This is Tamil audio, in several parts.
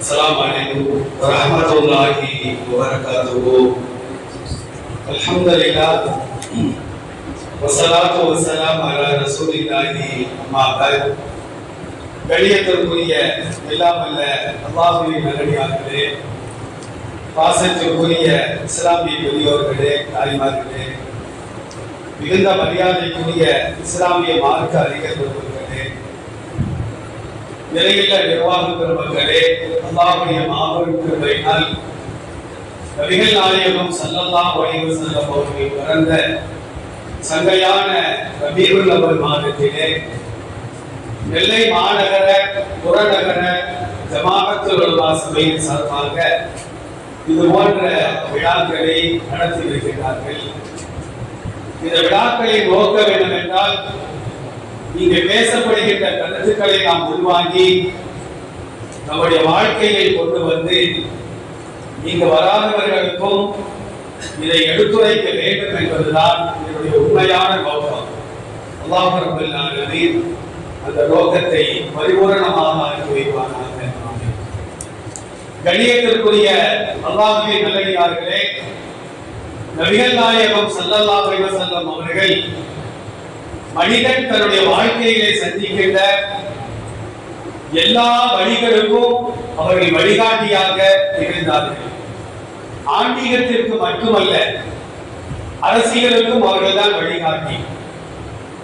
السلام عليكم ورحمة الله وبركاته الحمد لله والصلاة والسلام على رسول الله أما بعد கணியத்திற்குரிய எல்லாம் அல்ல அல்லாஹுவின் நல்லடியார்களே பாசத்திற்குரிய இஸ்லாமிய பெரியோர்களே தாய்மார்களே மிகுந்த மரியாதைக்குரிய இஸ்லாமிய மார்க்க அறிஞர் பெருமக்களே நிலையில நிர்வாக பெருமக்களே அல்லாவுடைய மாபெரும் கிருபையினால் நபிகள் நாயகம் சல்லல்லா அலைஹி செல்லம் அவர்கள் பிறந்த சங்கையான ரபீஉல் அவ்வல் மாதத்திலே நெல்லை மாநகர புறநகர ஜமாஅத்துல் உலமா சபையின் சார்பாக இது போன்ற விழாக்களை நடத்தி வருகிறார்கள். இந்த விழாக்களை நோக்க வேண்டும் என்றால் இங்கு பேசப்படுகின்ற கருத்துக்களை நாம் உள்வாங்கி நம்முடைய வாழ்க்கையை கொண்டு வந்து இங்கு வராதவர்களுக்கும் இதை எடுத்துரைக்க வேண்டும் என்பதுதான் என்னுடைய உண்மையான நோக்கம். அல்லாஹ் அந்த நோக்கத்தை பரிபூரணமாக ஆக்கி வைப்பானாக. கணியத்திற்குரிய கண்ணியத்திற்குரிய அல்லாஹ்வின் நல்லடியார்களே நபிகள் நாயகம் ஸல்லல்லாஹு செல்லம் அவர்கள் மனிதன் தன்னுடைய வாழ்க்கையிலே சந்திக்கின்ற எல்லா வழிகளுக்கும் அவர்கள் வழிகாட்டியாக இருந்தார்கள் ஆன்மீகத்திற்கு மட்டுமல்ல அரசியலுக்கும் அவர்கள்தான் வழிகாட்டி.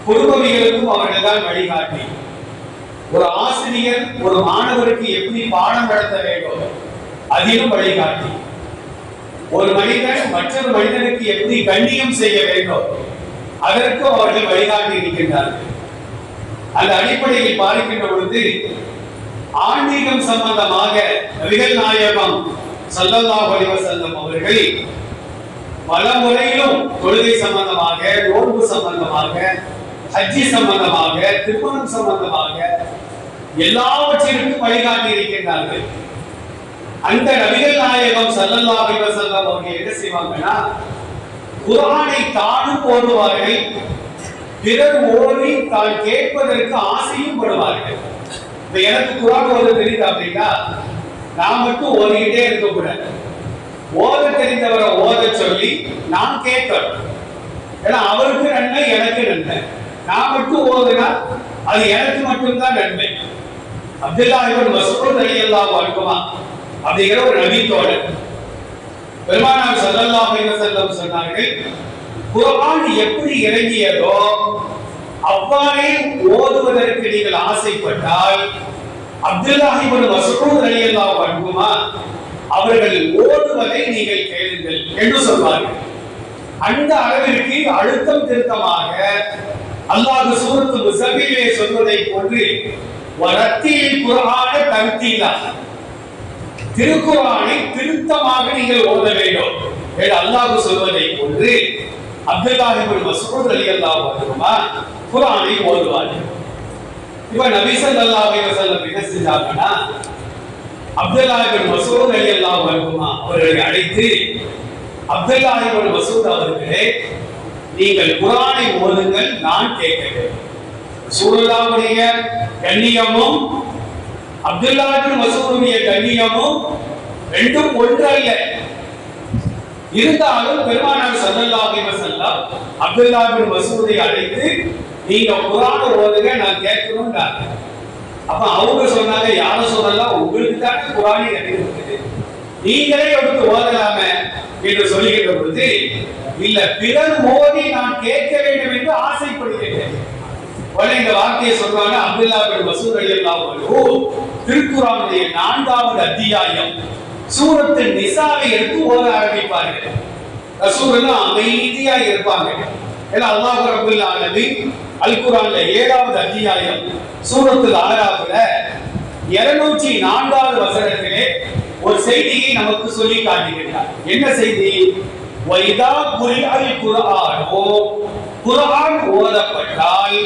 குடும்பவியலுக்கும் அவர்கள்தான் வழிகாட்டி. ஒரு ஆசிரியர் ஒரு மாணவருக்கு எப்படி பாடம் நடத்த வேண்டும்? அதிலும் வழிகாட்டி. ஒரு மனிதன் மற்றொரு மனிதனுக்கு எப்படி கண்ணியம் செய்ய வேண்டும்? அதற்கும் அவர்கள் வழிகாட்டி இருக்கின்றார்கள். அந்த அடிப்படையில் பார்க்கின்ற பொழுது ஆன்மீகம் சம்பந்தமாக நபிகள் நாயகம் சல்லல்லா அலைஹி அவர்கள் பல முறையிலும் தொழுகை சம்பந்தமாக நோன்பு சம்பந்தமாக ஹஜ்ஜி சம்பந்தமாக திருமணம் சம்பந்தமாக எல்லாவற்றிற்கும் வழிகாட்டி இருக்கின்றார்கள். அந்த நபிகள் நாயகம் சல்லல்லா அலைஹி வஸல்லம் அவங்க என்ன செய்வாங்கன்னா குரானை தானும் ஓதுவார்கள் பிறர் ஓதி தான் கேட்பதற்கு ஆசையும் படுவார்கள். இப்ப எனக்கு குரான் ஓத தெரியுது அப்படின்னா நான் மட்டும் ஓதிக்கிட்டே இருக்கக்கூடாது ஓத தெரிந்தவரை ஓத சொல்லி நான் கேட்கணும். ஏன்னா அவருக்கு நன்மை எனக்கு நன்மை. நான் மட்டும் ஓதுனா அது எனக்கு மட்டும்தான் நன்மை. அப்துல்லா இவன் மசூத் அல்லா அன்ஹுமா அப்படிங்கிற ஒரு நபி தோழர். பெருமானார் சல்லல்லா அலைஹி சொன்னார்கள் குரான் எப்படி இறங்கியதோ அவ்வாறே ஓதுவதற்கு நீங்கள் ஆசைப்பட்டால் அப்துல்லாஹிபன் இப்னு மஸ்ஊத் ரலியல்லாஹு அன்ஹுமா அவர்கள் ஓதுவதை நீங்கள் கேளுங்கள் என்று சொல்வார்கள் அந்த அளவிற்கு அழுத்தம் திருத்தமாக அல்லாஹ் சூரத்து முசபிலே சொல்வதை போன்று வரத்தில் குர்ஆன தர்த்தீலா திருக்குறானை திருத்தமாக நீங்கள் ஓத வேண்டும். என்று அல்லாஹ் சொல்வதை போன்று அப்துல்லாஹ் இப்னு மஸ்ஊத் அல்லாஹ் அன்ஹுமா குரானை ஓதுவார்கள். இப்ப நபி ஸல்லல்லாஹு அலைஹி வஸல்லம் என்ன செஞ்சாங்கன்னா அப்துல்லா இப்னு மஸ்ஊத் அல்லாஹ் அன்ஹுமா அவர்களை அழைத்து அப்துல்லா மசூத் மஸ்ஊத் அவர்களே நீங்கள் குர்ஆனை ஓதுங்கள் நான் கேட்கிறேன் சூழலாவுடைய கண்ணியமும் அப்துல்லாவின் மசூருடைய கண்ணியமும் ரெண்டும் ஒன்று அல்ல இருந்தாலும் பெருமானார் ஸல்லல்லாஹு அலைஹி அப்துல்லாவின் அப்துல்லா அழைத்து நீங்க குர்ஆனை ஓதுங்க நான் கேட்கணும்ன்றாங்க அப்ப அவங்க சொன்னாங்க யார சொல்லலாம் உங்களுக்கு தானே குரானி இருக்குது நீங்களே எடுத்து ஓதலாமே? என்று சொல்லுகின்ற பொழுது இல்ல பிறர் மோதி நான் கேட்க வேண்டும் என்று ஆசைப்படுகிறேன் உடனே இந்த வார்த்தையை சொல்றாங்க அப்துல்லா பின் மசூத் அலி அல்லாஹு திருக்குறானுடைய நான்காவது அத்தியாயம். சூரத்து நிசாவை எடுத்து ஓத ஆரம்பிப்பார்கள். ரசூரெல்லாம் அமைதியா இருப்பாங்க. ஏன்னா அல்லாஹ் ரப்பல் ஆலமீன் அல் ஏழாவது அத்தியாயம் சூரத்தில் ஆறாவதுல இருநூற்றி நான்காவது வசனத்திலே ஒரு செய்தியை நமக்கு சொல்லி காட்டுகிறார் என்ன செய்தி? வைதா குரிஅல் குர்ஆனோ குரான் ஓதப்பட்டால்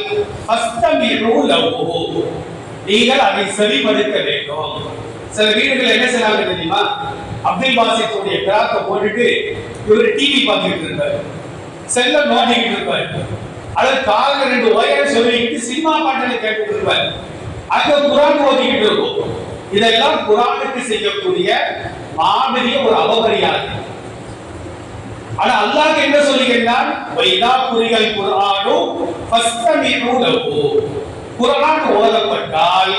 ஃபஸ்தமிஉ நீங்கள் அதை செவிமடுக்க வேண்டும். சில வீடுகள் என்ன செய்யறாங்க தெரியுமா? அப்துல் பாசித்துடைய கிராக்க போட்டுட்டு இவர் டிவி பார்த்துட்டு இருப்பாரு செல்ல நோண்டிக்கிட்டு இருப்பாரு. அல்லது காலில் ரெண்டு ஒயரை சொல்லிக்கிட்டு சினிமா பாட்டில் கேட்டுட்டு இருப்பாரு. அங்க குரான் ஓதிக்கிட்டு இருக்கும். இதெல்லாம் குரானுக்கு செய்யக்கூடிய மாபெரிய ஒரு அவமரியாதை. ஆனா அல்லாஹ் என்ன சொல்லுகிறான் வைதா குறிகள் குர்ஆனும் ஃபஸ்தமிஉ லஹு. குர்ஆன் ஓதப்பட்டால்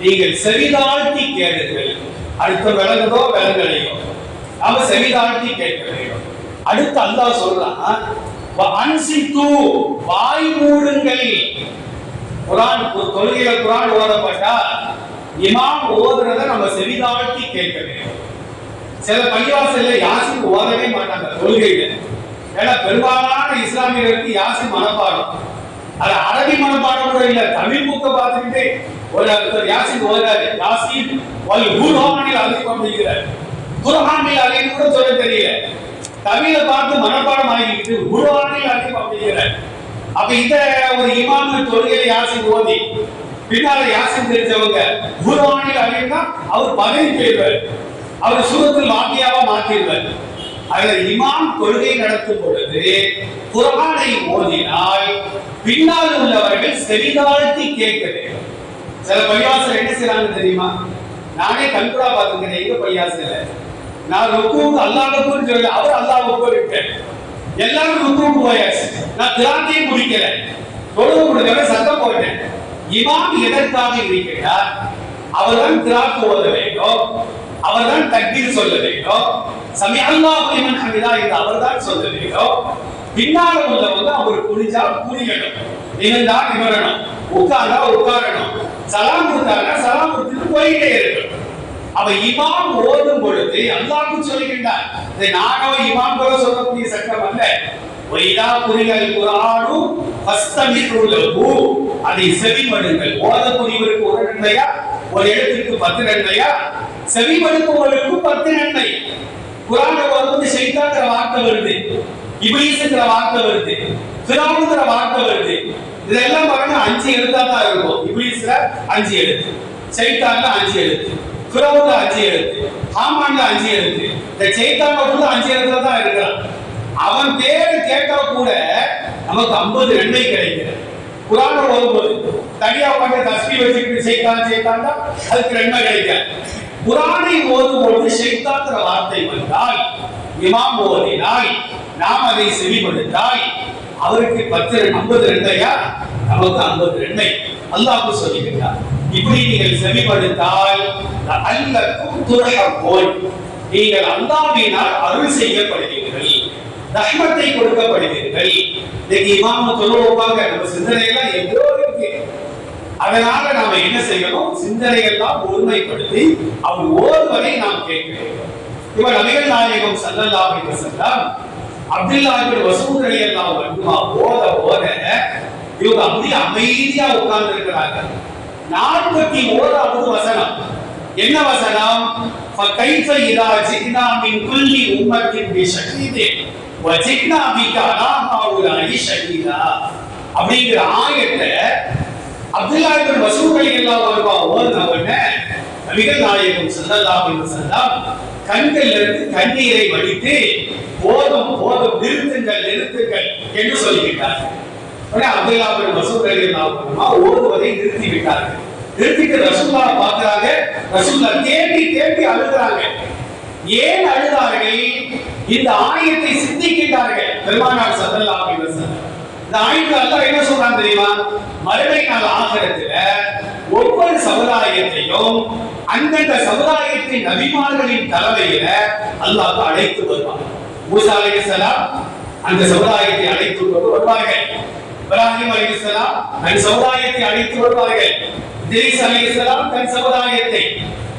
நீங்கள் செவிதாழ்த்தி கேளுங்கள். அடுத்த விலங்குதோ விளங்கலையோ? நாம செவிதாழ்த்தி கேட்க வேண்டும் அடுத்து அல்லாஹ் சொல்றான் அன்சித்து வாய் மூடுங்கள். குரான் தொழுகையில குரான் ஓதப்பட்டால் இமாம் ஓதுறத நம்ம செவிதாழ்த்தி கேட்க வேண்டும் சில பள்ளிவாசல்ல யாசின் ஓதவே மாட்டாங்க கொள்கையில. ஏன்னா பெரும்பாலான இஸ்லாமியர்களுக்கு யாசின் மனப்பாடம். அது அரபி மனப்பாடம் கூட இல்ல தமிழ் புக்க பார்த்துக்கிட்டு ஒரு ஒருத்தர் யாசின் ஓதாரு யாசின் வல் குர்ஆனில் அதிகம் அப்படிங்கிறார் குர்ஆனில் அதிகம் கூட சொல்ல தெரியல. தமிழ பார்த்து மனப்பாடம் ஆகிக்கிட்டு குர்ஹானில் அதிகம் அப்படிங்கிறார் அப்ப இந்த ஒரு இமாமு தொழுகையில யாசின் ஓதி பின்னால யாசின் தெரிஞ்சவங்க குர்ஹானில் அதிகம்னா அவர் பதவி பெறுவார் அவர் சூரத்தில் வாக்கியாவா மாற்றிடுவார் அதுல இமாம் கொள்கை நடத்தும் பொழுது குரானை ஓதினால் பின்னால் உள்ளவர்கள் செவிதாழ்த்தி கேட்க வேண்டும் சில பையாசர் என்ன செய்யறாங்க தெரியுமா? நானே கண்கூடா பார்த்துக்கிறேன் எங்க பையாசில நான் ருக்குவுக்கு அல்லாஹ் ருக்குன்னு அவர் அல்லாஹ் இருக்கேன் எல்லாரும் ருக்குவுக்கு போயாச்சு. நான் திராட்டையும் முடிக்கல தொழுவு முடிஞ்சவரை சத்தம் போயிட்டேன் இமாம் எதற்காக இருக்கிறார் அவர்தான் திராக்கு ஓத வேண்டும். அவர்தான் தக்பீர் சொல்ல வேண்டும் சமி அல்லாஹ் லிமன் ஹமிதா என்று அவர்தான் சொல்ல வேண்டும் பின்னால உள்ளவங்க அவர் புரிஞ்சா புரியணும் இருந்தா நிமிரணும் உட்கார்ந்தா உட்காரணும். சலாம் கொடுத்தாங்க சலாம் கொடுத்துட்டு போயிட்டே இருக்கணும். அவ இமாம் ஓதும் பொழுது அல்லாஹ்க்கு சொல்லுகின்றார் இதை நானோ இமாம் போல சொல்லக்கூடிய சட்டம் அல்ல. வைதா புரிகள் குரானு ஃபஸ்தமிரு லஹு அதை செவிமடுங்கள். புரிவருக்கு ஒரு நன்மையா? ஒரு எழுத்துக்கு பத்து நன்மையா? செவிமடுப்பவர்களுக்கு பத்து நன்மை. குரான் வந்து செய்தாங்கிற வார்த்தை வருது. இபிலிஸ்ங்கிற வார்த்தை வருது. ஃபிரௌன்ங்கிற வார்த்தை வருது. இதெல்லாம் பாருங்க அஞ்சு எழுத்தா தான் இருக்கும். இபிலிஸ்ல அஞ்சு எழுத்து. சைத்தான்ல அஞ்சு எழுத்து. ஃபிரௌன்ல அஞ்சு எழுத்து. ஹாமான்ல அஞ்சு எழுத்து. இந்த சைத்தான் மட்டும் அஞ்சு எழுத்துல தான் இருக்கிறான். அவன் பேரு கேட்டா கூட நமக்கு ஐம்பது எண்ணெய் கிடைக்கிறது. குரான ஓதும்போது தனியா பாட்டு தஸ்பி வச்சுக்கிட்டு செய்தான் செய்தான் அதுக்கு ரெண்டு கிடைக்காது. குரானை ஓதும்போது ஷைத்தாங்கிற வார்த்தை வந்தால் இமாம் ஓதினால் நாம் அதை செவிமடுத்தால் அவருக்கு பத்து ஐம்பது ரெண்டையா நமக்கு ஐம்பது ரெண்டை அல்லாஹ் சொல்லுகிறார் இப்படி நீங்கள் செவிமடுத்தால் அல்லக்கும் துரகோல் நீங்கள் அல்லாவினால் அருள் செய்யப்படுவீர்கள் ரஹ்மத்தை கொடுக்கப்படுவீர்கள். இன்னைக்கு இமாம சொல்லுவாங்க வைப்பாங்க நம்ம சிந்தனையெல்லாம் எங்கோ இருக்கு. அதனால நாம என்ன செய்யணும் சிந்தனையெல்லாம் ஒருமைப்படுத்தி அவர் ஓர்வரை நாம் கேட்க வேண்டும் இவர் நபிகள் நாயகம் ஸல்லல்லாஹு அலைஹி வஸல்லம் அப்துல்லா இப்னு மஸ்ஊத் ரலியல்லாஹு அன்ஹு ஓத ஓத இவங்க அப்படியே அமைதியா உட்கார்ந்து இருக்கிறாங்க நாற்பத்தி ஓராவது வசனம் என்ன வசனம் فكيف إذا جئنا من كل أمة بشهيد وجئنا بك على هؤلاء شهيدا அப்படிங்கிற ஆயத்தை அப்துல்லா இப்னு மஸ்ஊத் ரலியல்லாஹு அன்ஹு ஓதுன நபிகள் நாயகம் ஸல்லல்லாஹு அலைஹி வஸல்லம் கண்களில் இருந்து கண்ணீரை வடித்து போதும் போதும் நிறுத்துங்கள் நிறுத்துங்கள் என்று சொல்லிவிட்டார்கள். உடனே அப்துல்லா பின் மசூத் ரலியல்லாஹு அன்ஹு ஓதுவதை நிறுத்தி விட்டார்கள் நிறுத்திட்டு ரசூல்லா பார்க்கறாங்க ரசூல்லா தேம்பி தேம்பி அழுகிறாங்க. ஏன் அழுதார்கள்? இந்த ஆயத்தை சிந்திக்கின்றார்கள். பெருமானார் ஸல்லல்லாஹு அலைஹி வஸல்லம். இந்த ஆயத்தை அல்லாஹ் என்ன சொல்றான் தெரியுமா? மறுமை நாள் ஆகிரத்துல ஒவ்வொரு சமுதாயத்தையும் அந்தந்த சமுதாயத்தின் நபிமார்களின் தலைமையில அல்லாஹ் அழைத்து வருவான். மூசா அலைஹிஸ்ஸலாம் அந்த சமுதாயத்தை அழைத்து கொண்டு வருவார்கள். இப்ராஹிம் அலைஹிஸ்ஸலாம் தன் சமுதாயத்தை அழைத்து வருவார்கள். இத்ரீஸ் அலைஹிஸ்ஸலாம் தன் சமுதாயத்தை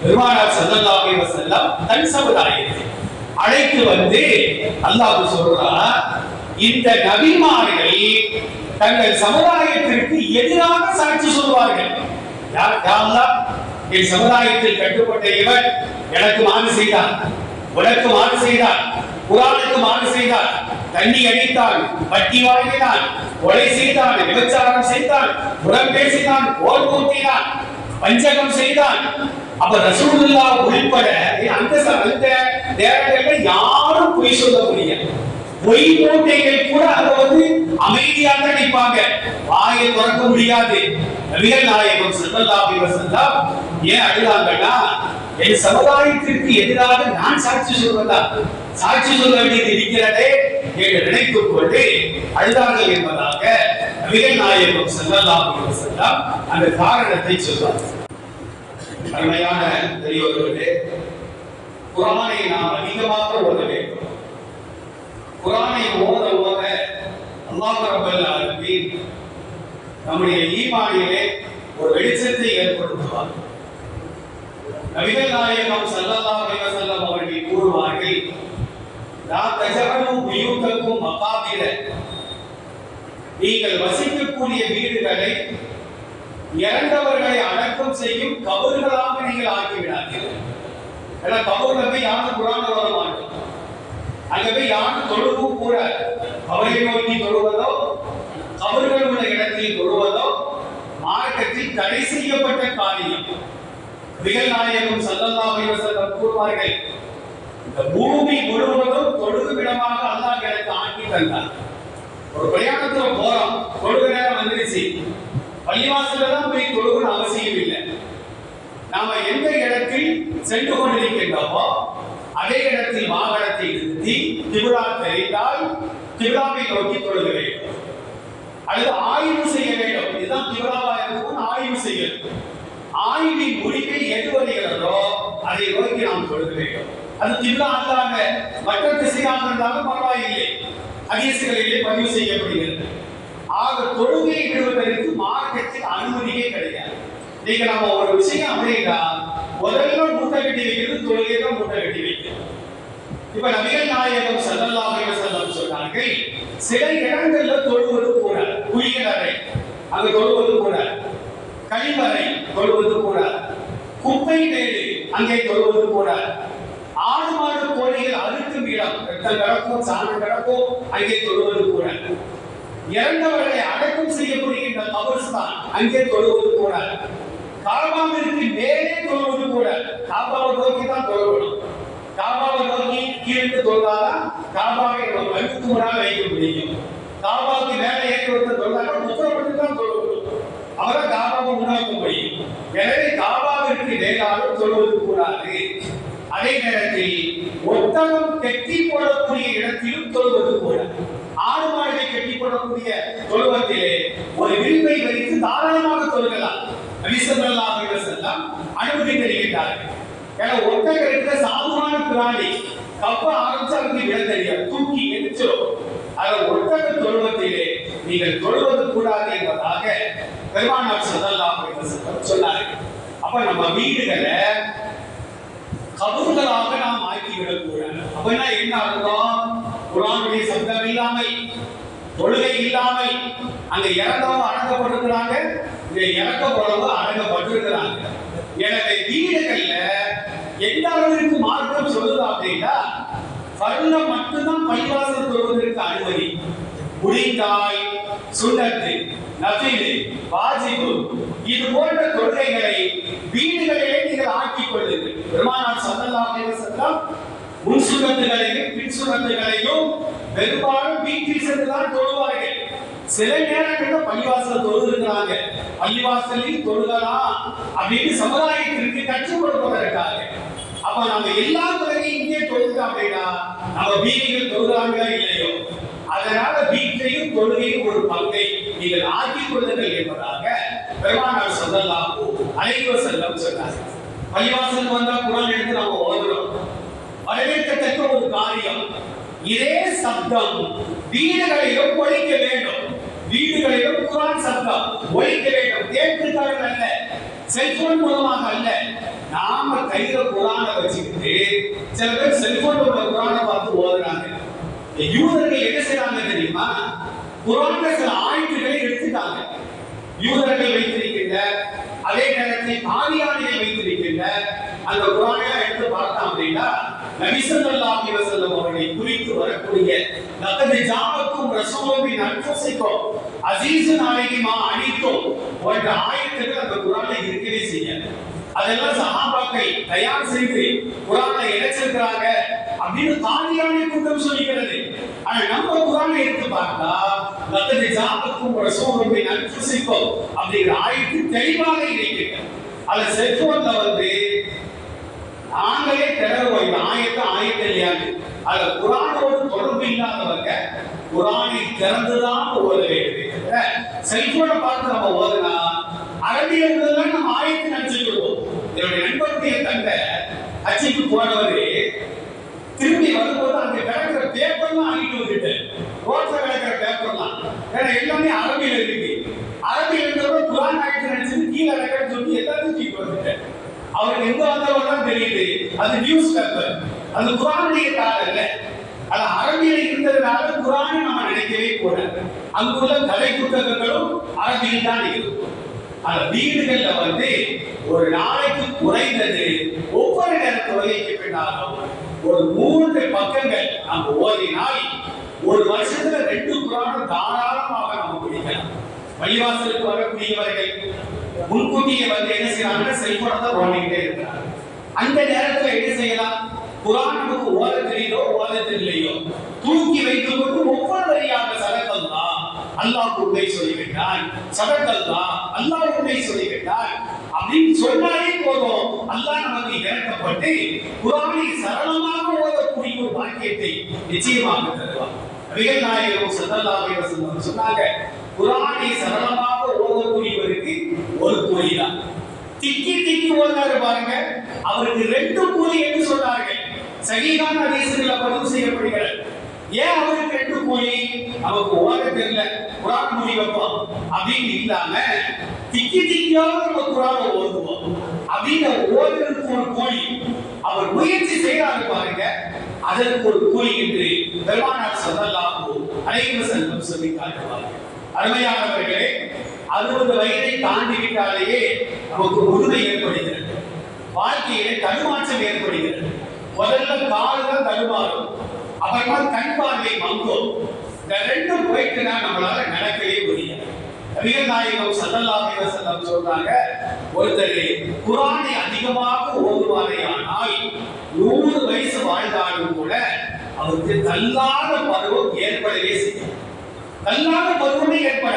பெருமானார் ஸல்லல்லாஹு அலைஹி வஸல்லம் தன் சமுதாயத்தை அழைத்து வந்து அல்லாஹ் சொல்றான் இந்த நபிமார்கள் தங்கள் சமுதாயத்திற்கு எதிராக சாட்சி சொல்வார்கள். யார்? யா என் சமுதாயத்தில் கட்டுப்பட்ட இவர் எனக்கு மாறு செய்தான். உனக்கு மாறு செய்தார் குரானுக்கு மாறு செய்தார் தண்ணி அடித்தான். வட்டி வாங்கினான். கொலை செய்தான். விபச்சாரம் செய்தான். புறம் பேசினான். போர் கூட்டினான் பஞ்சகம் செய்தான். அப்ப ரசூலுல்லா உள்பட அந்த அந்த நேரங்களில் யாரும் பொய் சொல்ல முடியாது பொய் மூட்டைகள் கூட அங்க வந்து அமைதியாக நிற்பாங்க. வாயை திறக்க முடியாது. நபிகள் நாயகம் ஸல்லல்லாஹு வஸல்லம் ஏன் அழுதாங்கன்னா என் சமுதாயத்திற்கு எதிராக நான் சாட்சி சொல்வதா? சாட்சி சொல்ல வேண்டியது இருக்கிறதே என்று நினைத்துக் கொண்டு அழுதார்கள் என்பதாக நபிகள் நாயகம் ஸல்லல்லாஹு அலைஹி வஸல்லம் அந்த காரணத்தை சொல்வார் அருமையான பெரியவர்களே குரானை நாம் அதிகமாக ஓத வேண்டும். குரானை ஓத ஓத அல்லாஹ் ரப்பல் ஆலமீன் நம்முடைய ஈமானிலே ஒரு வெளிச்சத்தை ஏற்படுத்துவார். நபிகள் நாயகம் ஸல்லல்லாஹு அலைஹி வஸல்லம் அவர்கள் கூறுவார்கள் லா தஜஅலு பியூத்தக்கும் மகாபிர. நீங்கள் வசிக்கக்கூடிய வீடுகளை இறந்தவர்களை அடக்கம் செய்யும் கபர்களாக நீங்கள் ஆக்கிவிடாதீர்கள். ஏன்னா கபூர்ல யாரும் குரான் வர மாட்டோம் அங்க போய் யாரும் கூட அவரை நோக்கி தொழுவதோ அவர்கள் உள்ள இடத்தில் தொழுவதோ மார்க்கத்தில் தடை செய்யப்பட்ட காரியம். விகல் நாயகம் சல்லல்லா அலைஹி கூறுவார்கள் இந்த பூமி முழுவதும் தொழுகு விடமாக அல்லாஹ் எனக்கு ஆக்கி தந்தார். ஒரு பிரயாணத்துல போறோம் தொழுகு நேரம் வந்துருச்சு. பள்ளிவாசல்ல தான் போய் தொழுகணும் அவசியம் இல்லை நாம எந்த இடத்தில் சென்று கொண்டிருக்கின்றோமோ அதே இடத்தில் வாகனத்தை நிறுத்தி திபுரா தெரிந்தால் திபுராவை நோக்கி தொழுக வேண்டும் அல்லது ஆய்வு செய்ய வேண்டும். இதுதான் திபுராவா இருக்கும் ஆய்வு செய்ய ஆய்வின் முடிவில் எது வருகிறதோ அதை நோக்கி நாம் தொழுக வேண்டும். அது திருவிழா அல்லாத மற்ற திசையாக இருந்தாலும் பரவாயில்லை. அதிசயங்களிலே பதிவு செய்யப்படுகிறது. ஆக தொழுகை விடுவதற்கு மார்க்கத்தில் அனுமதியே கிடையாது. நீங்க நம்ம ஒரு விஷயம் அப்படின்னா முதல்ல மூட்டை கட்டி வைக்கிறது தொழிலே தான் மூட்டை கட்டி வைக்கிறது. இப்ப நபிகள் நாயகம் ஸல்லல்லாஹு செல்லம் வஸல்லம் சொன்னார்கள் சில இடங்கள்ல தொழுவது கூட குளியலறை அங்க தொழுவது கூட கழிவறை தொழுவது கூட குப்பை மேடு அங்கே தொழுவது கூட ஆடு மாடு கோழிகள் அழுக்கும் இடம் ரத்தம் கிடக்கும் சாணம் கிடக்கும் அங்கே தொழுவது கூட இறந்தவர்களை அடக்கம் செய்யப்படுகின்ற கபர்ஸ்தான் அங்கே தொழுவது கூட காபாவிற்கு மேலே தொழுவது கூட காபாவை நோக்கி தான் தொழணும் காபாவை நோக்கி கீழே தொழுதாதான் காபாவை நம்ம கழுத்து வைக்க முடியும். காபாவுக்கு மேலே ஏற்றி ஒருத்தர் தொழுதாங்க முத்திரப்பட்டு தான் தொழணும் அவரை காபாவை முன்னாக்க முடியும். எனவே காபாவிற்கு மேலாக தொழுவது கூடாது. அதே நேரத்தில் ஒத்தகம் கெட்டி போடக்கூடிய இடத்திலும் தொழுவது கூடாது ஆடு மாடுகளை கெட்டி போடக்கூடிய தொழுவத்திலே ஒரு விரிவை வைத்து தாராளமாக தொழுகலாம். நபிசல்லாஹு செல்லாம் அனுமதி தருகின்றார்கள் ஏன்னா ஒட்டகம் இருக்கிற சாதுவான பிராணி. கப்ப ஆரம்பிச்சு அதுக்கு தெரியாது. தூக்கி எரிச்சிடும் அதை ஒட்டக தொழுவத்திலே நீங்கள் தொழுவது கூடாது என்பதாக பெருமானார் செல்லலாம் சொன்னார்கள் அப்ப நம்ம வீடுகளை கபூர்களாக நாம் ஆக்கிவிடக் கூடாது அப்படின்னா என்ன அர்த்தம்? குரானுடைய சப்தம் இல்லாமல் தொழுகை இல்லாமல் அங்க இறந்தவங்க அடங்கப்பட்டிருக்கிறாங்க. இங்க அடங்க அடங்கப்பட்டிருக்கிறாங்க. எனவே வீடுகள்ல எந்த அளவிற்கு மார்க்கம் சொல்லுது அப்படின்னா பருள மட்டும்தான் பள்ளிவாசல் தொழுவதற்கு அனுமதி. புரிந்தாய் சுண்ணத்து நபீடு வாஜிபு இது போன்ற தொழுகைகளை வீடுகளிலே நீங்கள் ஆக்கிக் கொள்ளுங்கள். பெருமானார் ஸல்லல்லாஹு அலைஹி முன் சுண்ணத்துகளையும் பின் சுண்ணத்துகளையும் பெரும்பாலும் வீட்டில் சென்றுதான் தொழுவார்கள். சில நேரங்களில் பள்ளிவாசல் தொழுகிறாங்க பள்ளிவாசலில் தொழுகலாம் அப்படின்னு சமுதாயத்திற்கு கற்றுக் கொடுப்பதற்காக. அப்ப நம்ம எல்லா துறையும் இங்கே தொழுது அப்படின்னா நம்ம வீதிகள் தொழுகிறாங்க இல்லையோ? அதனால வீட்டையும் தொழுகையும் ஒரு பங்கை நீங்கள் ஆக்கிக் கொள்ளுங்கள் என்பதாக பெருமானார் சொல்லலாம். அனைவர் செல்லம் சொன்னார். பள்ளிவாசல் வந்தா குரல் எடுத்து நம்ம ஓடுறோம் வரவேற்கத்தக்க ஒரு காரியம் இதே சப்தம் வீடுகளிலும் ஒழிக்க வேண்டும். வீடுகளிலும் குரான் சத்தம் ஒழிக்க வேண்டும் தேர்வுக்காரர்கள் அல்ல செல்போன் மூலமாக அல்ல. நாம கையில குரானை வச்சுக்கிட்டு சில பேர் செல்போன் உள்ள குரானை பார்த்து ஓதுறாங்க. யூதர்கள் என்ன செய்யறாங்க தெரியுமா? குரான்ல சில ஆயுதங்களை எடுத்துட்டாங்க. யூதர்கள் வைத்திருக்கின்ற அதே நேரத்தில் காதியானிகள் வைத்திருக்கின்ற அந்த குரானை எடுத்து பார்த்தோம் அப்படின்னா நபிசல்லாஹு அலைஹி வஸல்லம் அவர்களை குறித்து வரக்கூடிய லக்கத் ஜாபக்கும் ரசூலுமின் அன்ஃபுசிக்கும் அஸீஸுன் அலைஹிமா அனித்தும் போன்ற ஆயத்துகள் அந்த குரான்ல இருக்கவே செய்யாது. அதெல்லாம் சஹாபாக்கள் தயார் செய்து குரானை இணைச்சிருக்கிறாங்க அப்படின்னு தாலியானே குற்றம் சொல்லுகிறது ஆனா நம்ம குரானை எடுத்து பார்த்தா லத்தனை ஜாபக்கும் ரசூலுடைய நன்ஃபுசிக்கும் அப்படிங்கிற ஆயத்து தெளிவாக இருக்கிறது அதுல செல்போன்ல வந்து நாங்களே திணறுவோம் இந்த ஆயத்தை ஆயத்தை இல்லையாது அதுல குரானோடு தொடர்பு இல்லாதவங்க குரானை திறந்துதான் ஓத வேண்டும். செல்போனை பார்த்து நம்ம ஓதுனா அரபிய நம்ம ஆயத்தை நினைச்சுக்கிடுவோம் என்னுடைய நண்பருடைய தங்க அச்சிக்கு போனவரு திரும்பி வரும்போது அங்க கிடக்கிற பேப்பர்லாம் ஆகிட்டு வந்துட்டு ரோட்ல கிடக்கிற பேப்பர்லாம் ஏன்னா எல்லாமே அரபியில் இருக்கு அரபியில இருக்கிறவங்க குரான் ஆயத்தை நினைச்சிட்டு கீழே கிடக்குன்னு சொல்லி எல்லாத்தையும் தூக்கி வந்துட்டேன் அவருக்கு எங்க வந்தவர் தெரியுது. அது நியூஸ் பேப்பர் அது குரானுடைய தாள் இல்ல. அது அரபியில இருந்ததுனால குரானை நம்ம நினைக்கவே கூடாது. அங்குள்ள கலை புத்தகங்களும் அரபியில் தான் இருக்கும். அந்த வீடுகள்ல வந்து ஒரு நாளைக்கு குறைந்தது ஒவ்வொரு நேர வகைக்கு பின்னாலும் ஒரு மூன்று பக்கங்கள் நம்ம ஓதினால் ஒரு வருஷத்துல ரெண்டு குரானும் தாராளமாக நம்ம குடிக்கலாம். பள்ளிவாசலுக்கு வரக்கூடியவர்கள் முன்கூட்டியே வந்து என்ன செய்யறாங்கன்னா செல்போனை தான் ஓடிக்கிட்டே இருக்கிறாங்க. அந்த நேரத்துல என்ன செய்யலாம்? குரான் புக்கு ஓத தெரியலோ ஓத தெரியலையோ தூக்கி வைத்து கொண்டு ஒவ்வொரு வரியாக சதக்கல் தான் அல்லாஹ் உண்மை சொல்லிவிட்டான். சதக்கல் தான் அல்லாஹ் உண்மை சொல்லிவிட்டான். அப்படின்னு சொன்னாலே போதும். அல்லாஹ் நமக்கு இறக்கப்பட்டு குரானை சரளமாக ஓதக்கூடிய ஒரு பாக்கியத்தை நிச்சயமாக தருவார் மிக நாயகம் ஸல்லல்லாஹு சொன்னாங்க குரானை சரளமாக ஒரு கூலி தான் திக்கி திக்கி ஓடுறாரு பாருங்க. அவருக்கு ரெண்டு கூலி என்று சொன்னார்கள். சகிகான ஹதீஸ்ல பதிவு செய்யப்படுகிறது. ஏன் அவருக்கு ரெண்டு கூலி? அவருக்கு ஓட தெரியல. குரான் மொழி வைப்போம். அப்படின்னு இல்லாம திக்கி திக்கியாவது நம்ம குரானை ஓதுவோம். அப்படின்னு ஓடுறதுக்கு ஒரு கூலி. அவர் முயற்சி செய்யறாரு பாருங்க. அதற்கு ஒரு கூலி என்று பெருமானார் சொல்லலாம் அனைவரும் செல்வம் சொல்லி காட்டுவார்கள் அருமையானவர்களே அறுபது வயதை தாண்டி விட்டாலேயே நமக்கு முழுமை ஏற்படுகிறது. வாழ்க்கையிலே தடுமாற்றம் ஏற்படுகிறது. முதல்ல கால் தான் தடுமாறும் அப்புறமா கண் பார்வை மங்கும். இந்த ரெண்டும் போயிட்டுனா நம்மளால நடக்கவே முடியாது. நபிகள் நாயகம் ஸல்லல்லாஹு சொல்றாங்க ஒருத்தர் குரானை அதிகமாக ஓதுவாரேயானால் நூறு வயசு வாழ்ந்தாலும் கூட அவருக்கு தள்ளாத பருவம் ஏற்படவே செய்யும். தள்ளாத பருவமே ஏற்பட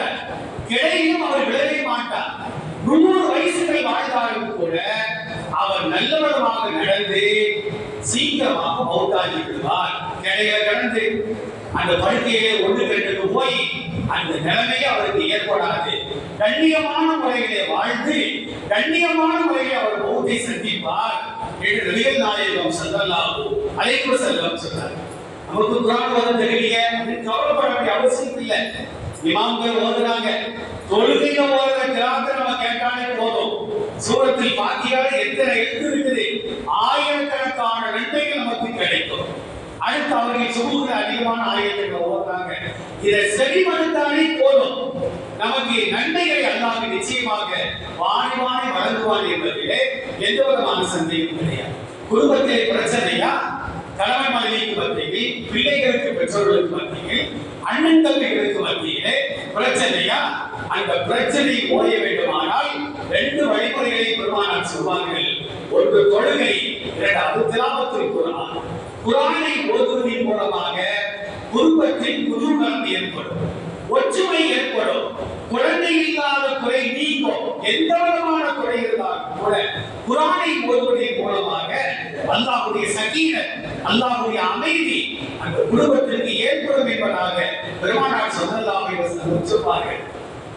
கிடையிலும் அவர் விழவே மாட்டார். நூறு வயசுகள் வாழ்ந்தாலும் கூட அவர் நல்லவனமாக நடந்து சீக்கிரமாக மௌத்தாகி விடுவார். கிடையில கடந்து அந்த படுக்கையிலே ஒன்று கெட்டுக்கு போய் அந்த நிலைமையை அவருக்கு ஏற்படாது. கண்ணியமான முறையிலே வாழ்ந்து கண்ணியமான முறையில் அவர் மௌத்தை சந்திப்பார் என்று நபிகள் நாயகம் ஸல்லல்லாஹு அலைஹி வஸல்லம் சொன்னார். நமக்கு குரான் வரும் தெரியலையே அப்படின்னு கவலைப்பட வேண்டிய அவசியம் இல்லை இமாம்கள் ஓதுறாங்க தொழுகைய ஓதுற கிராமத்தை நம்ம கேட்டாலே போதும் சூரத்தில் பாக்கியால எத்தனை எழுத்து இருக்குது ஆயிரக்கணக்கான நன்மைகள் நமக்கு கிடைக்கும். அடுத்து அவர்கள் சுமூக அதிகமான ஆயிரத்துகள் ஓதுறாங்க. இதை செவிமடுத்தாலே போதும். நமக்கு நன்மைகளை அல்லாமல் நிச்சயமாக வாரி வாரி வழங்குவான் என்பதிலே எந்த விதமான சந்தேகமும் கிடையாது. குடும்பத்திலே பிரச்சனையா? கணவன் மனைவிக்கு மத்தியில் பிள்ளைகளுக்கு பெற்றோர்களுக்கு மத்தியில் அண்ணன் தம்பிகளுக்கு மத்தியிலே பிரச்சனையா? அந்த பிரச்சனை ஓய வேண்டுமானால் ரெண்டு வழிமுறைகளை பெருமானார் சொல்வார்கள். ஒன்று தொழுகை இரண்டாவது திலாபத்தில் குரான் குரானை ஓதுவதன் மூலமாக குடும்பத்தில் குதூகலம் ஏற்படும். ஒற்றுமை ஏற்படும். குழந்தை இல்லாத குறை நீங்கும். எந்த விதமான குறை இருந்தாலும் கூட குரானை ஓதுவதன் மூலமாக அல்லாஹுடைய சகீரத் அல்லாஹுடைய அமைதி அந்த குடும்பத்திற்கு பெருமானார் ஸல்லல்லாஹு அலைஹி வஸல்லம் சொல்வார்கள்.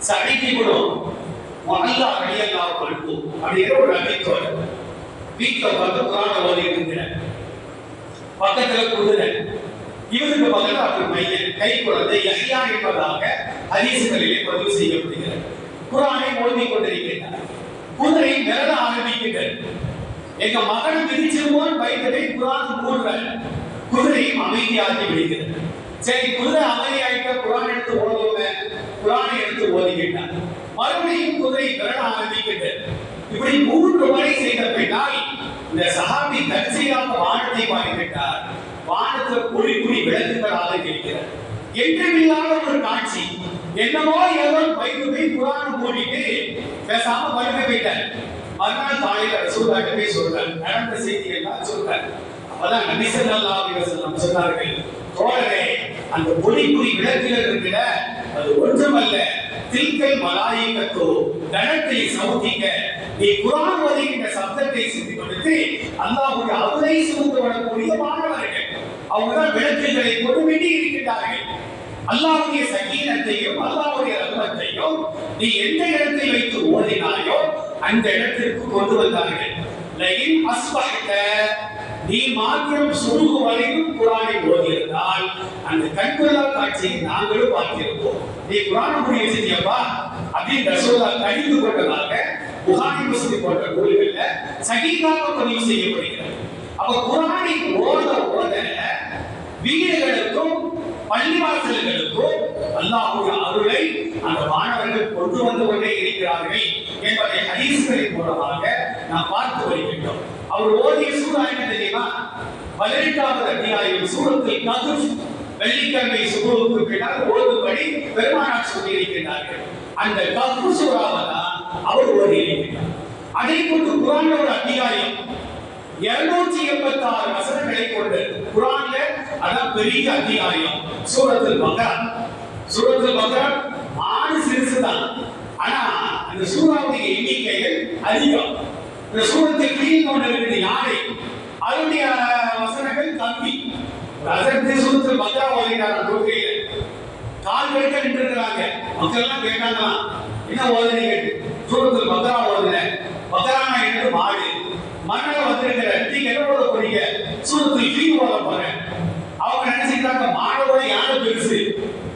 சடைக்கு குணம் மல்லா ரலியல்லாஹு அன்ஹு அப்படிங்கிற ஒரு நபித்தோர் வீட்டில் பார்த்து குரானை ஓதிட்டு இருக்கிறார். பக்கத்துல குதிரை. இவருக்கு பக்கத்துல அவர் மையன் கை குழந்தை யஹ்யா என்பதாக ஹதீசுகளிலே பதிவு செய்யப்படுகிறது. குரானை ஓதி கொண்டிருக்கிறார் குதிரை மிரள ஆரம்பிக்கிறது. எங்க மகன் மிதிச்சிருமோன்னு பயந்ததை குரான் மூடுறார் குதிரையும் அமைதியாகி விடுகிறது. சரி குதிரை அமைதி ஆயிட்ட குரான் எடுத்து ஓதுவோமே? குரானை எடுத்து ஓதிக்கிட்டார் மறுபடியும் குதிரை விரட ஆரம்பிக்கிறது இப்படி மூன்று முறை செய்த பின்னால் இந்த சஹாபி தற்செயலாக வானத்தை பார்க்கின்றார் வானத்தில் குழி குழி விளக்குகளாக இருக்கிறது. என்றுமில்லாத ஒரு காட்சி. என்னமோ ஏதோ பயந்து போய் குரான் மூடிட்டு பேசாம படுக்க போயிட்டார் மறுநாள் காலையில் சூழ்நாட்டு போய் சொல்றார் நடந்த செய்தி எல்லாம் சொல்றார். அதான் நபி ஸல்லல்லாஹு அலைஹி வஸல்லம் சொன்னார்கள் தோழரே அந்த ஒளிக்குறி விளக்குகள் இருக்கிற அது ஒன்றுமல்ல. தில்கல் மலாயிகத்தோ கணத்தை சவுதிக்க நீ குரான் ஓதுகின்ற சப்தத்தை சிந்தி கொடுத்து அல்லாஹ்வுடைய அருளை சுமந்து வரக்கூடிய மாணவர்கள். அவங்க தான் விளக்குகளை கொண்டு வேண்டி இருக்கின்றார்கள். அல்லாவுடைய சகீனத்தையும் அல்லாவுடைய ரஹ்மத்தையும் நீ எந்த இடத்தை வைத்து ஓதினாயோ அந்த இடத்திற்கு கொண்டு வந்தார்கள். லயின் அஸ்பஹத நீ மாத்திரம் சுருகு வரைக்கும் குரானை ஓதியிருந்தால் அந்த கண்கொள்ளா காட்சியை நாங்களும் பார்த்திருப்போம். நீ குரான் முடிய செய்யப்பா அப்படின்னு ரசூலா கடிந்து கொண்டதாக புகாரி முஸ்லிம் போன்ற நூல்கள்ல சகிதாக பதிவு செய்யப்படுகிறது. அப்ப குரானை ஓத ஓத வீடுகளுக்கும் பள்ளிவாசல்களுக்கும் அல்லாஹுடைய அருளை அந்த மாணவர்கள் கொண்டு வந்து கொண்டே இருக்கிறார்கள் என்பதை ஹதீஸ்களின் மூலமாக நாம் பார்த்து வருகின்றோம். அவர் ஓதிய சூறா என்ன தெரியுமா? பதினெட்டாவது அத்தியாயம். சூரத்தில் கதுஷ் வெள்ளிக்கிழமை சுகுருக்கு பின்னால் ஓதும்படி பெருமானார் சொல்லியிருக்கிறார்கள். அந்த கது சூறாவை தான் அவர் ஓதியிருக்கிறார். அதை கொண்டு குரான் ஒரு அத்தியாயம். இருநூற்றி எண்பத்தி ஆறு வசனங்களை கொண்டு குரான்ல அதான் பெரிய அத்தியாயம். சூரத்தில் பக்ரா. சூரத்தில் பக்ரா ஆறு சிறுசு தான் ஆனா அந்த சூறாவுடைய எண்ணிக்கைகள் அதிகம். இந்த சூரத்தை கீழ் கொண்டு இருக்கிற யானை அதனுடைய வசனங்கள் தம்பி அதற்கு சூரத்தில் பக்ரா ஓதுகிறார் தொழுகையில். கால் கடுக்க நின்றுக்கிறாங்க மக்கள் எல்லாம் கேட்டாங்களாம் என்ன ஓதுனீங்க சூரத்தில் பக்ரா ஓதுனேன் பக்ரானா என்று மாடு. மண்ணில் வந்திருக்கிற நீங்க என்ன ஓத போறீங்க? சூரத்தில் கீழ் ஓத போறேன். அவங்க நினைச்சுக்கிட்டாங்க மாடோட யானை பெருசு.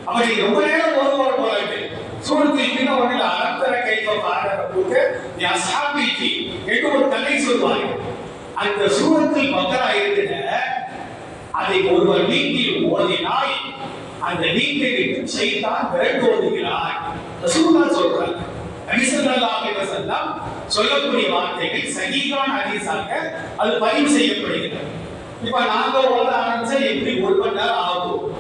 அப்படி ரொம்ப நேரம் ஓதுவார் போல இருக்கு. சூரத்தில் உடனே அறத்தர அலந்தர பாடுற போது நீ அசாபிக்கு என்று ஒரு கதை சொல்வாங்க அந்த சூரத்தில் பக்ரா இருக்கிற அதை ஒருவர் வீட்டில் ஓதினால் அந்த நீக்கை விட்டு செய்தான் விரண்டு ஓதுகிறார். ரசூலுல்லா சொல்றாங்க. சொல்லக்கூடிய வார்த்தைகள் சஹீஹான ஹதீஸாக அது பதிவு செய்யப்படுகிறது. இப்ப நாங்க ஓத ஆரம்பிச்சா எப்படி ஒரு மணி நேரம் ஆகும்?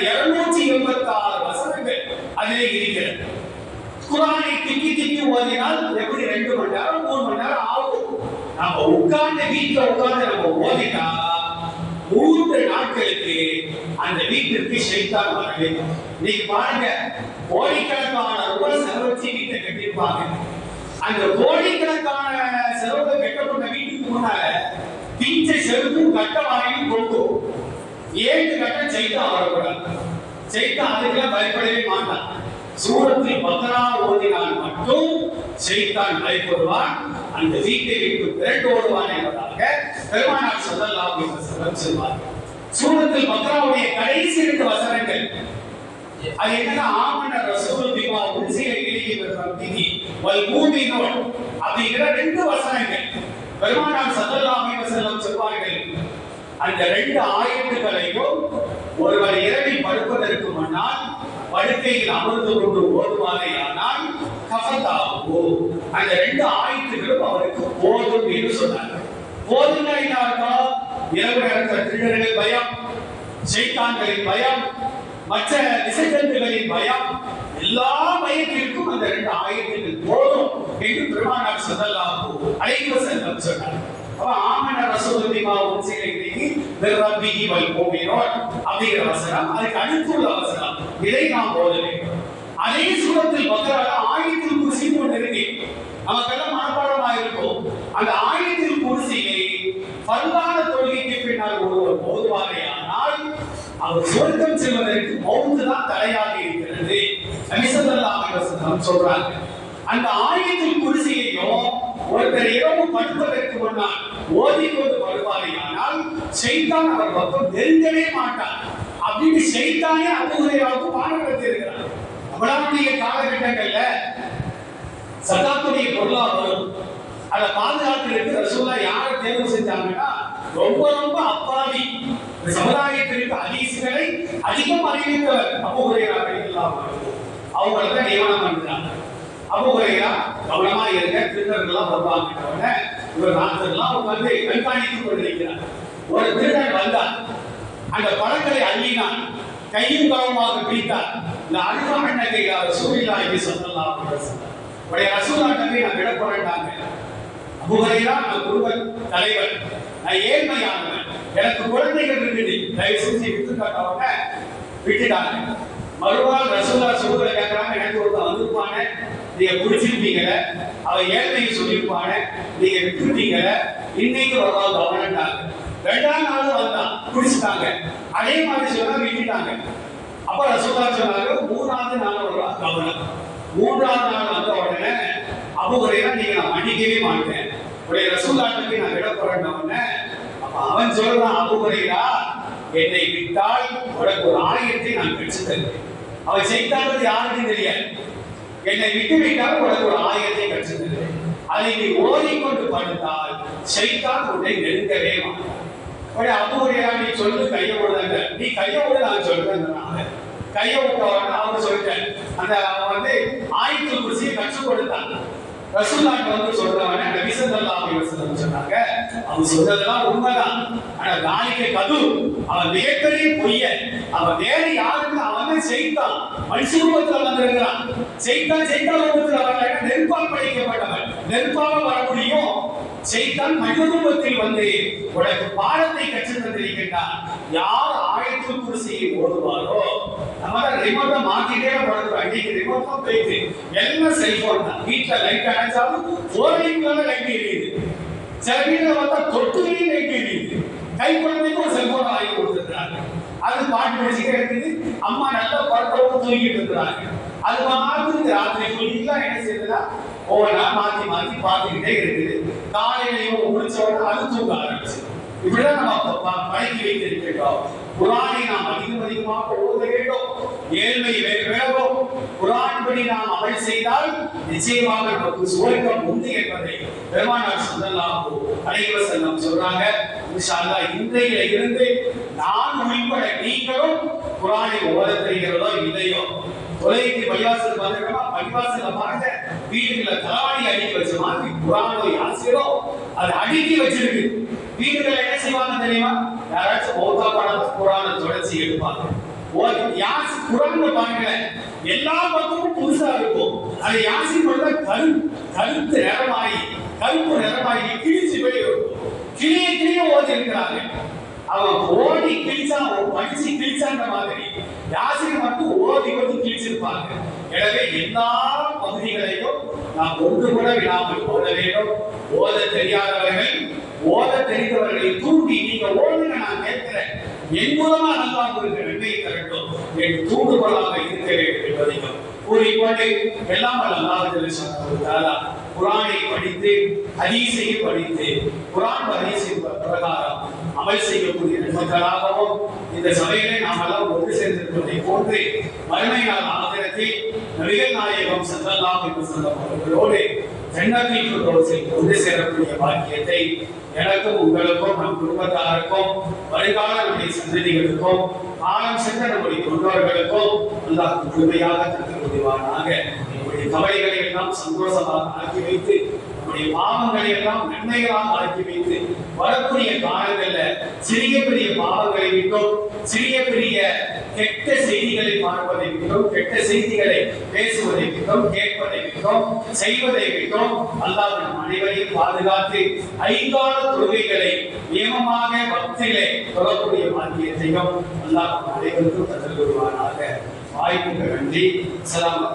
இருநூற்றி எண்பத்தி ஆறு வசனங்கள் அதிலே இருக்கிறது. குரானை திக்கி திக்கி ஓதினால் எப்படி ரெண்டு மணி நேரம் மூணு மணி நேரம் ஆகும்? நம்ம உட்கார்ந்து வீட்டுல உட்கார்ந்து நம்ம ஓதிட்டா மூன்று நாட்களுக்கு அந்த வீட்டிற்கு சைத்தான் வரவே நீங்க பாருங்க கோடிக்கணக்கான ரூபாய் செலவச்சு வீட்டை கட்டியிருப்பாங்க. அந்த கோடிக்கணக்கான செலவு கட்டப்பட்ட வீட்டுக்கு முன்னால பிஞ்ச செருப்பும் கட்ட வாங்கியும் கொடுக்கும் ஏழு கட்டம் சைத்தான் வரக்கூடாது. சைத்தான் அதுக்கெல்லாம் பயப்படவே மாட்டான். சூரத்தில் பக்ரா ஓதினால் மட்டும் சைத்தான் பயப்படுவான். அந்த வீட்டை விட்டு விரட்டு ஓடுவான் என்பதாக பெருமானார் ஸல்லல்லாஹு அலைஹி வஸல்லம் சொல்வார் சூரத்தில் பக்ராவுடைய கடைசி இரண்டு வசனங்கள். அது என்னன்னா ஆமன ரசூல் பிமா உன்சில இலைஹி மின் வல் மூமினூன் அப்படிங்கிற ரெண்டு வசனங்கள். பெருமானார் ஸல்லல்லாஹு அலைஹி வஸல்லம் சொல்வார்கள். அந்த ரெண்டு ஆயத்துக்களையும் ஒருவர் இரவில் படுப்பதற்கு முன்னால் படுக்கையில் அமர்ந்து கொண்டு ஓடுவாரே ஆனால் கஃபத்தாகோ அந்த ரெண்டு ஆயத்துகளும் அவருக்கு போதும் என்று சொன்னார்கள். போதும்னா என்ன அர்த்தம் இரவு நேரத்தில் திருடர்களின் பயம் செய்தான்களின் பயம் மற்ற திசைத்தன்மைகளின் பயம் எல்லா பயத்திற்கும் அந்த ரெண்டு ஆயத்துகள் போதும் என்று பெருமானார் ஸல்லல்லாஹு அலைஹி வஸல்லம் சொன்னார். அப்ப ஆமன ரசூல் பிமா உன்சில ரப்பிஹி வல் மூமினூன் அப்படிங்கிற வசனம் அதுக்கு அடுத்துள்ள வசனம். விலை நாம் ஓத வேண்டும் அதே சூரத்தில் பக்ரால ஆயத்தில் குர்சி ஒன்று இருக்கு நமக்கெல்லாம் மனப்பாடமா இருக்கும் அந்த ஆயத்தில் குர்சியை பல்வான தொழிலுக்கு பின்னால் ஒருவர் போதுவாரே ஆனால் அவர் சொர்க்கம் செல்வதற்கு மௌத்து தான் தடையாக இருக்கிறது. நபிசல்லாஹு அலைஹி சொல்றாங்க. அந்த ஆயத்தில் குர்சியையும் ஒருத்தர் இரவு படுப்பதற்கு முன்னால் ஓதிக்கொண்டு வருவாரே. ஆனால் செய்தான் அவர் பக்கம் நெருங்கவே மாட்டார். அப்படின்னு செய்தானே அபுகுரையாவுக்கு பாடம் இருக்கிறார் அவ்வளவுடைய காலகட்டங்கள்ல சதாத்துடைய பொருளாதாரம் அதை பாதுகாக்கிறதுக்கு ரசூலா யாரை தேர்வு செஞ்சாங்கன்னா ரொம்ப ரொம்ப அப்பாவி. சமுதாயத்திற்கு ஹதீஸ்களை அதிகம் அறிவித்தவர் அபுகுரையாக இல்லாம அவங்களை தான் நியமனம் பண்றாங்க. அபுகுரையா கவனமா இருக்க திருடர்கள்லாம் வருவாங்க. உடனே இவர் நாட்கள்லாம் வந்து கண்காணித்துக் கொண்டிருக்கிறார் ஒரு திருடன் வந்தார். அந்த பழங்களை அள்ளினான். கையும் காலமாக பிடித்தார் இந்த அருகாம அண்ணகை ரசூலில்லாஹி என்று சொல்லலாம் உடைய ரசூலா அண்ணகை நான் விட போறேன்டாங்க. அபுஹரைரா நான் குடும்ப தலைவர். நான் ஏழ்மையானவன். எனக்கு குழந்தைகள் இருக்குது. தயவு செஞ்சு விட்டுக்காட்டவங்க விட்டுட்டாங்க. மறுநாள் ரசூலா சொல்லுவதை கேட்கறாங்க. எனக்கு ஒருத்தன் வந்திருப்பாங்க நீங்க குடிச்சிருப்பீங்கல அவ ஏழ்மையை சொல்லியிருப்பாங்க நீங்க விட்டுருப்பீங்கல இன்னைக்கு வரலாம் கவனம்ட்டாங்க ரெண்டாம் நாள் வந்தான் குடிச்சிட்டாங்க. அதே மாதிரி சொன்னா விட்டுட்டாங்க. அப்ப ரசூலா சொன்னாங்க மூணாவது நாள் வரலாம் கவனம் மூன்றாவது நாள் வந்த உடனே அபுகுரையா நீங்க நான் மன்னிக்கவே மாட்டேன். உடைய ரசூலாட்டுக்கு நான் விட போறேன் உடனே அப்ப அவன் சொல்றான் அபுகுரையா என்னை விட்டால் உனக்கு ஒரு ஆலயத்தை நான் பிடிச்சு தருவேன். அவன் செய்தானது யாருக்கும் தெரியாது. என்னை விட்டு விட்டால் உனக்கு ஒரு ஆலயத்தை பெற்று தருவேன். அதை நீ ஓடிக்கொண்டு படுத்தால் சைத்தான் உன்னை நெருங்கவே மாட்டான். அப்படி அபுகுரையா நீ சொல்லு கையை விடுதாங்க நீ கையை விட நான் சொல்றேன் கையை விட்டவன அவங்க சொல்லிட்டேன். அந்த அவன் வந்து ஆயத்தில் குருசியை கற்றுக் கொடுத்தான். ரசூல்லாக்கு வந்து சொல்றவன நபி ஸல்லல்லாஹு அலைஹி வஸல்லம் சொன்னாங்க. அவன் சொல்றதெல்லாம் உண்மைதான். ஆனா நாளைக்கு கது அவன் மிகப்பெரிய பொய்யன் அவன் வேற யாருக்கு அவன் செய்தான். மனுஷ ரூபத்துல வந்திருக்கிறான். செய்தான் செய்தான் ரூபத்துல வரல. நெருப்பால் படைக்கப்பட்டவன். நெருப்பாக வர முடியும்? செய்தான் மனித ரூபத்தில் வந்து உனக்கு பாடத்தை கற்றுத் தந்திருக்கின்றான் யார் ஆயத்தில் குடிசையை ஓடுவாரோ நம்ம ரிமோட்டை மாத்திட்டே படுக்கிறோம் அன்னைக்கு போயிட்டு. எல்லாம் செல்போன் தான்? வீட்டுல லைட் அணைச்சாலும் போர்வைக்குள்ள லைட் எரியுது. சில வீட்டுல பார்த்தா தொட்டுலையும் லைட் எரியுது. கை குழந்தைக்கு ஒரு செல்போன் வாங்கி கொடுத்துருக்காங்க அது பாட்டு படிச்சுட்டே இருக்குது. அம்மா நல்லா படுத்தவும் தூங்கிட்டு இருக்கிறாங்க. அது மாதிரி ராத்திரி ஃபுல்லா என்ன செய்யுதுன்னா ஒவ்வொன்றா மாத்தி மாத்தி பார்த்துக்கிட்டே இருக்குது. காலையிலையும் முடிச்ச உடனே அது தூங்க ஆரம்பிச்சு இப்படிதான் நம்ம பழக்கி வைத்திருக்கிறோம் குரானை நாம் அதிகம் அதிகமாக ஓத வேண்டும் ஏழ்மை வேண்டும் குரான் படி நாம் அமல் செய்தால் நிச்சயமாக நமக்கு சுவர்க்கம் உண்டு என்பதை பெருமானார் சொல்லலாம் அனைவர் செல்லம் சொல்றாங்க. இன்ஷா இன்றையில இருந்து நான் உள்பட நீங்களும் குரானை ஓத தெரிகிறதோ இல்லையோ? தொலைக்கு பையாசல் பார்த்துக்கலாம் பையாசல பார்க்க வீட்டுல தலாவணி அடிக்க வச்ச மாதிரி குரானோ யாசிரோ அது அடுக்கி வச்சிருக்கு. வீட்டுல என்ன செய்வாங்க தெரியுமா? யாராச்சும் ஓதா படம் குரானை தொடர்ச்சி எடுப்பாங்க. ஓ- யாசி குரான்ல பாருங்க எல்லா பக்கமும் புதுசா இருக்கும். அது யாசி பண்ண கரு கருத்து நிறமாயி கருப்பு நிறமாயி கிழிச்சு போய் இருக்கும். கிளிய கிளிய ஓதி இருக்கிறாங்க அவன் ஓடி கிழிச்சா படிச்சு கிழிச்சான்ற மாதிரி யாசிக்கு மட்டும் ஓதி மட்டும் கிழிச்சிருப்பாங்க. எனவே எல்லா பகுதிகளையும் நாம் ஒன்று கூட விடாமல் ஓத வேண்டும். ஓத தெரியாதவர்கள் ஓத தெரிந்தவர்களை தூண்டி நீங்க ஓதுங்க நான் கேட்கிறேன். என் மூலமா நல்லா உங்களுக்கு நன்மை தரட்டும் என் தூண்டுகோலாக இருக்க வேண்டும் என்பதையும் கூறிக்கொண்டு எல்லாம் வல்ல அல்லாஹ் குரானை படித்து ஹதீஸை படித்து குரான் ஹதீஸின் பிரகாரம் அமல் செய்யக்கூடிய நன்மக்களாகவும் இந்த சபையிலே நாம் எல்லாம் ஒன்று சேர்ந்திருப்பதை போன்று மறுமை நாள் ஆகிரத்தில் நபிகள் நாயகம் செல்லலாம் என்று வஸல்லம் அவர்களோடு ஜன்னத்தில் ஃபிர்தௌஸில் கொண்டு சேரக்கூடிய பாக்கியத்தை எனக்கும் உங்களுக்கும் நம் குடும்பத்தாருக்கும் வருங்கால நம்முடைய சந்ததிகளுக்கும் காலம் சென்ற நம்முடைய தொண்டர்களுக்கும் அல்லாஹ் முழுமையாக தந்து நம்முடைய கவலைகளை எல்லாம் சந்தோஷமாக ஆக்கி வைத்து நம்முடைய பாவங்களை எல்லாம் நன்மைகளாக ஆக்கி வைத்து வரக்கூடிய காலங்களில் சிறிய பெரிய பாவங்களை விட்டும். சிறிய பெரிய கெட்ட செய்திகளை பார்ப்பதை விட்டோம் கெட்ட செய்திகளை பேசுவதை விட்டும் கேட்பதை விட்டும் செய்வதை விட்டும். அல்லாஹ் அனைவரையும் பாதுகாத்து ஐங்கால தொழுகைகளை நியமமாக பக்தியிலே தொடரக்கூடிய பாக்கியத்தையும் அல்லாஹ் அனைவருக்கும் தந்தல் வருவானாக வாய்ப்புக்கு நன்றி. அஸ்ஸலாமு